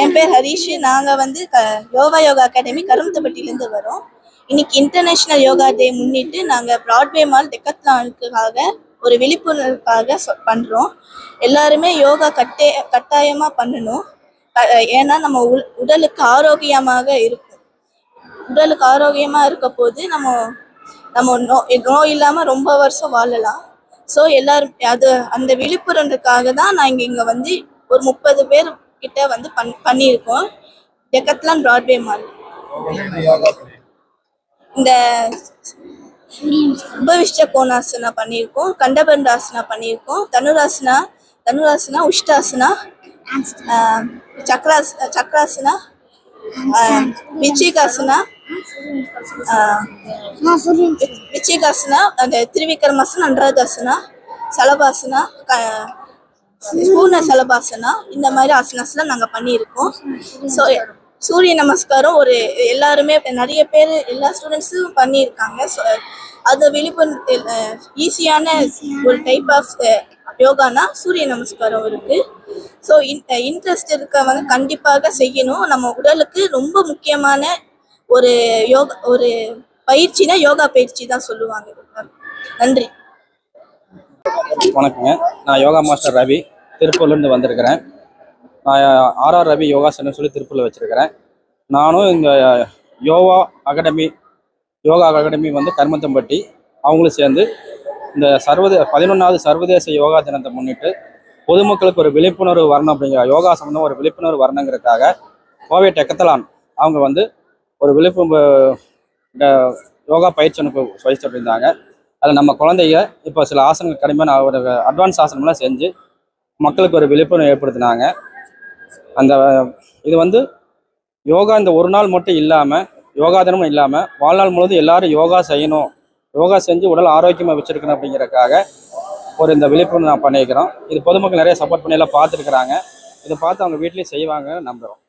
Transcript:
என் பேர் ஹரிஷ். நாங்கள் வந்து க யோகா யோகா அகாடமி கருமத்தப்பட்டியிலேருந்து வரோம். இன்னைக்கு இன்டர்நேஷ்னல் யோகா டே முன்னிட்டு நாங்கள் ப்ராட்வே மால் டெக்கத்லானுக்காக ஒரு விழிப்புணர்வுக்காக சொ பண்ணுறோம் எல்லாருமே யோகா கட்டே கட்டாயமாக பண்ணணும். ஏன்னா நம்ம உடலுக்கு ஆரோக்கியமாக இருக்கும். உடலுக்கு ஆரோக்கியமாக இருக்க போது நம்ம நம்ம நோ நோய் இல்லாமல் ரொம்ப வருஷம் வாழலாம். ஸோ எல்லாரும் அது அந்த விழிப்புணர்வுக்காக தான் நான் இங்கே இங்கே வந்து ஒரு முப்பது பேர் கிட்ட வந்து பண் பண்ணியிருக்கோம். டெக்கத்லான் ப்ராட்வே மால் இந்த உபவிஷ்ட கோணாசனா பண்ணியிருக்கோம் கண்டபண்டாசனா பண்ணியிருக்கோம் தனுராசனா தனுராசனா உஷ்டாசனா சக்ராஸ் சக்ராசனா ஆஹ், விச்சிகாசனா விச்சிகாசனா அந்த திருவிக்ரமாசனா அன்றாதாசனா சலபாசனா பூர்ண சலபாசனா இந்த மாதிரி ஆசனாஸ்லாம் நாங்கள் பண்ணியிருக்கோம். ஸோ சூரிய நமஸ்காரம் ஒரு எல்லாருமே நிறைய பேர் எல்லா ஸ்டூடெண்ட்ஸும் பண்ணியிருக்காங்க. ஸோ அது விழிப்புணர்வு ஈஸியான ஒரு டைப் ஆஃப் யோகானா சூரிய நமஸ்காரம் இருக்கு. ஸோ இன்ட்ரெஸ்ட் இருக்கவங்க கண்டிப்பாக செய்யணும். நம்ம உடலுக்கு ரொம்ப முக்கியமான ஒரு யோகா ஒரு பயிற்சினா யோகா பயிற்சி தான் சொல்லுவாங்க. நன்றி. வணக்கங்க. நான் யோகா மாஸ்டர் ரவி. திருப்பூர்லேருந்து வந்திருக்கிறேன். நான் ஆர்ஆர் ரவி யோகாசனம் சொல்லி திருப்பூரில் வச்சுருக்கிறேன். நானும் இந்த யோகா அகாடமி யோகா அகாடமி வந்து கருமத்தம்பட்டி அவங்களும் சேர்ந்து இந்த சர்வதே பதினொன்றாவது சர்வதேச யோகா தினத்தை முன்னிட்டு பொதுமக்களுக்கு ஒரு விழிப்புணர்வு வரணும் அப்படிங்கிற யோகா சம்மந்தம் ஒரு விழிப்புணர்வு வரணுங்கிறதுக்காக கோவை டெக்கத்தலான் அவங்க வந்து ஒரு விழிப்புணர்வு யோகா பயிற்சி எனக்கு சொல்லி சொல்லியிருந்தாங்க அதில் நம்ம குழந்தைங்க இப்போ சில ஆசனங்கள் கடுமையான ஒரு அட்வான்ஸ் ஆசனம்லாம் செஞ்சு மக்களுக்கு ஒரு விழிப்புணர்வு ஏற்படுத்தினாங்க. அந்த இது வந்து யோகா இந்த ஒரு நாள் மட்டும் இல்லாமல் யோகா தினமும் இல்லாமல் வாழ்நாள் முழுவதும் எல்லாரும் யோகா செய்யணும் யோகா செஞ்சு உடல் ஆரோக்கியமாக வச்சிருக்கணும் அப்படிங்கிறதுக்காக ஒரு இந்த விழிப்புணர்வு நான் பண்ணியிருக்கிறோம் இது பொதுமக்கள் நிறைய சப்போர்ட் பண்ணி எல்லாம் பார்த்துருக்குறாங்க. இதை பார்த்து அவங்க வீட்லேயும் செய்வாங்க நம்புகிறோம்